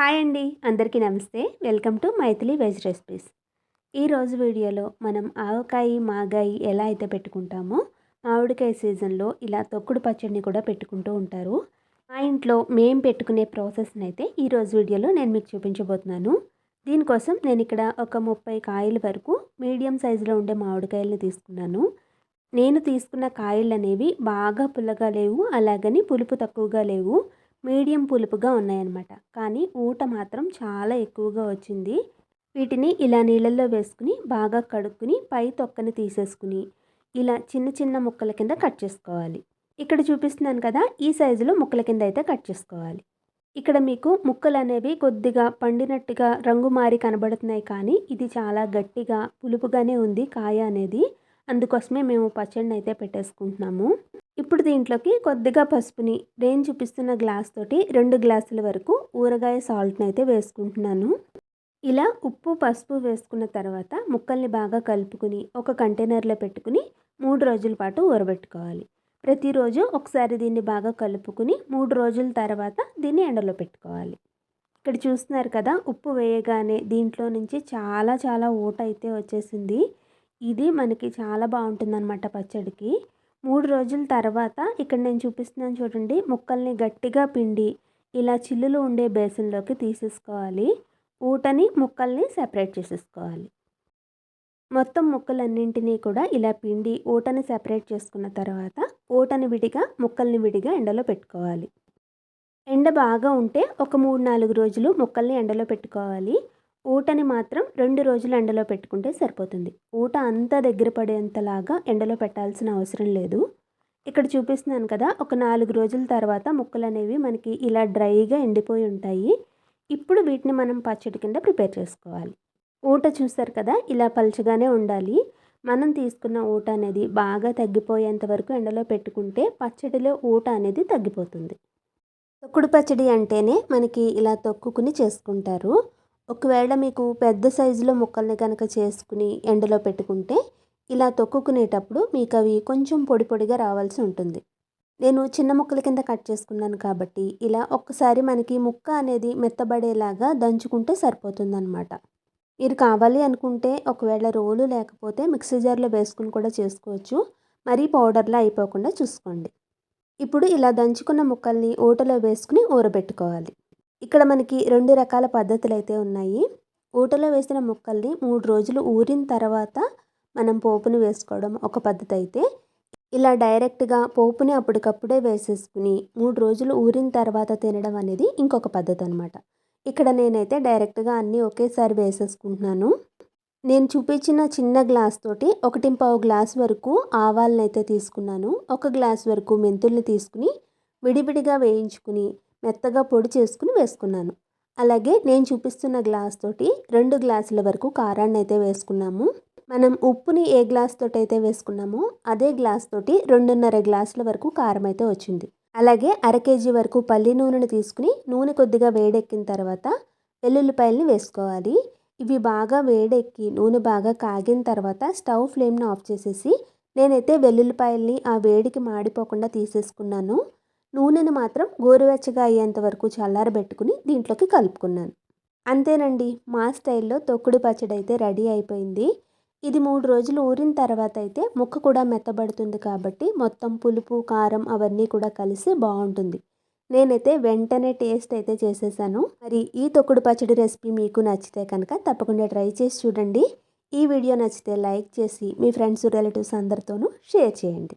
Hi అండి. అందరికీ నమస్తే. Welcome to Maithili veg recipes. ఈరోజు వీడియోలో మనం ఆవకాయ మాగాయి ఎలా అయితే పెట్టుకుంటామో మామిడికాయ సీజన్లో ఇలా తొక్కుడు పచ్చడిని కూడా పెట్టుకుంటూ ఉంటారు. మా ఇంట్లో మేం పెట్టుకునే ప్రాసెస్ని అయితే ఈరోజు వీడియోలో నేను మీకు చూపించబోతున్నాను. దీనికోసం నేను ఇక్కడ ఒక ముప్పై కాయల వరకు మీడియం సైజులో ఉండే మామిడికాయలని తీసుకున్నాను. నేను తీసుకున్న కాయలు అనేవి బాగా పుల్లగా లేవు అలాగని పులుపు తక్కువగా లేవు. మీడియం పులుపుగా ఉన్నాయన్నమాట. కానీ ఊట మాత్రం చాలా ఎక్కువగా వచ్చింది. వీటిని ఇలా నీళ్ళల్లో వేసుకుని బాగా కడుక్కుని పై తొక్కని తీసేసుకుని ఇలా చిన్న చిన్న ముక్కల కింద కట్ చేసుకోవాలి. ఇక్కడ చూపిస్తున్నాను కదా ఈ సైజులో ముక్కల కింద అయితే కట్ చేసుకోవాలి. ఇక్కడ మీకు ముక్కలు అనేవి కొద్దిగా పండినట్టుగా రంగు మారి కనబడుతున్నాయి కానీ ఇది చాలా గట్టిగా పులుపుగానే ఉంది కాయ అనేది. అందుకోసమే మేము పచ్చడిని అయితే పెట్టేసుకుంటున్నాము. ఇప్పుడు దీంట్లోకి కొద్దిగా పసుపుని నేను చూపిస్తున్న గ్లాస్ తోటి రెండు గ్లాసుల వరకు ఊరగాయ సాల్ట్ని అయితే వేసుకుంటున్నాను. ఇలా ఉప్పు పసుపు వేసుకున్న తర్వాత ముక్కల్ని బాగా కలుపుకుని ఒక కంటైనర్లో పెట్టుకుని మూడు రోజుల పాటు ఊరబెట్టుకోవాలి. ప్రతిరోజు ఒకసారి దీన్ని బాగా కలుపుకుని మూడు రోజుల తర్వాత దీన్ని ఎండలో పెట్టుకోవాలి. ఇక్కడ చూస్తున్నారు కదా ఉప్పు వేయగానే దీంట్లో నుంచి చాలా చాలా ఊట అయితే వచ్చేసింది. ఇది మనకి చాలా బాగుంటుందన్నమాట పచ్చడికి. మూడు రోజుల తర్వాత ఇక్కడ నేను చూపిస్తున్నాను చూడండి ముక్కల్ని గట్టిగా పిండి ఇలా చిల్లులు ఉండే బేసన్లోకి తీసేసుకోవాలి. ఊటని ముక్కల్ని సెపరేట్ చేసేసుకోవాలి. మొత్తం ముక్కలన్నింటినీ కూడా ఇలా పిండి ఊటని సెపరేట్ చేసుకున్న తర్వాత ఊటని విడిగా ముక్కల్ని విడిగా ఎండలో పెట్టుకోవాలి. ఎండ బాగా ఉంటే ఒక మూడు నాలుగు రోజులు ముక్కల్ని ఎండలో పెట్టుకోవాలి. ఊటని మాత్రం రెండు రోజులు ఎండలో పెట్టుకుంటే సరిపోతుంది. ఊట అంతా దగ్గర పడేంతలాగా ఎండలో పెట్టాల్సిన అవసరం లేదు. ఇక్కడ చూపిస్తున్నాను కదా ఒక నాలుగు రోజుల తర్వాత ముక్కలు అనేవి మనకి ఇలా డ్రైగా ఎండిపోయి ఉంటాయి. ఇప్పుడు వీటిని మనం పచ్చడి కింద ప్రిపేర్ చేసుకోవాలి. ఊట చూస్తారు కదా ఇలా పలుచగానే ఉండాలి. మనం తీసుకున్న ఊట అనేది బాగా తగ్గిపోయేంత వరకు ఎండలో పెట్టుకుంటే పచ్చడిలో ఊట అనేది తగ్గిపోతుంది. తొక్కుడు పచ్చడి అంటేనే మనకి ఇలా తొక్కుకుని చేసుకుంటారు. ఒకవేళ మీకు పెద్ద సైజులో ముక్కల్ని కనుక చేసుకుని ఎండలో పెట్టుకుంటే ఇలా తొక్కుకునేటప్పుడు మీకు అవి కొంచెం పొడి పొడిగా రావాల్సి ఉంటుంది. నేను చిన్న ముక్కల కింద కట్ చేసుకున్నాను కాబట్టి ఇలా ఒక్కసారి మనకి ముక్క అనేది మెత్తబడేలాగా దంచుకుంటే సరిపోతుందన్నమాట. మీరు కావాలి అనుకుంటే ఒకవేళ రోలు లేకపోతే మిక్సీ జార్లో వేసుకుని కూడా చేసుకోవచ్చు. మరీ పౌడర్లా అయిపోకుండా చూసుకోండి. ఇప్పుడు ఇలా దంచుకున్న ముక్కల్ని ఊటలో వేసుకుని ఊరబెట్టుకోవాలి. ఇక్కడ మనకి రెండు రకాల పద్ధతులు అయితే ఉన్నాయి. ఊటలో వేసిన ముక్కల్ని మూడు రోజులు ఊరిన తర్వాత మనం పోపుని వేసుకోవడం ఒక పద్ధతి అయితే ఇలా డైరెక్ట్గా పోపుని అప్పటికప్పుడే వేసేసుకుని మూడు రోజులు ఊరిన తర్వాత తినడం అనేది ఇంకొక పద్ధతి అనమాట ఇక్కడ నేనైతే డైరెక్ట్గా అన్నీ ఒకేసారి వేసేసుకుంటున్నాను. నేను చూపించిన చిన్న గ్లాస్ తోటి ఒకటి పావు గ్లాస్ వరకు ఆవాలను అయితే తీసుకున్నాను. ఒక గ్లాస్ వరకు మెంతుల్ని తీసుకుని విడివిడిగా వేయించుకుని మెత్తగా పొడి చేసుకుని వేసుకున్నాను. అలాగే నేను చూపిస్తున్న గ్లాస్ తోటి రెండు గ్లాసుల వరకు కారాన్ని అయితే వేసుకున్నాము. మనం ఉప్పుని ఏ గ్లాస్ తోటి అయితే వేసుకున్నామో అదే గ్లాస్ తోటి రెండున్నర గ్లాసుల వరకు కారం అయితే వచ్చింది. అలాగే అర కేజీ వరకు పల్లి నూనెను తీసుకుని నూనె కొద్దిగా వేడెక్కిన తర్వాత వెల్లుల్లిపాయలని వేసుకోవాలి. ఇవి బాగా వేడెక్కి నూనె బాగా కాగిన తర్వాత స్టవ్ ఫ్లేమ్ని ఆఫ్ చేసేసి నేనైతే వెల్లుల్లిపాయల్ని ఆ వేడికి మాడిపోకుండా తీసేసుకున్నాను. నూనెను మాత్రం గోరువెచ్చగా అయ్యేంత వరకు చల్లారబెట్టుకుని దీంట్లోకి కలుపుకున్నాను. అంతేనండి మా స్టైల్లో తొక్కుడు పచ్చడి అయితే రెడీ అయిపోయింది. ఇది మూడు రోజులు ఊరిన తర్వాత అయితే ముక్క కూడా మెత్తబడుతుంది కాబట్టి మొత్తం పులుపు కారం అవన్నీ కూడా కలిసి బాగుంటుంది. నేనైతే వెంటనే టేస్ట్ అయితే చేసేసాను. మరి ఈ తొక్కుడు పచ్చడి రెసిపీ మీకు నచ్చితే కనుక తప్పకుండా ట్రై చేసి చూడండి. ఈ వీడియో నచ్చితే లైక్ చేసి మీ ఫ్రెండ్స్ రిలేటివ్స్ అందరితోనూ షేర్ చేయండి.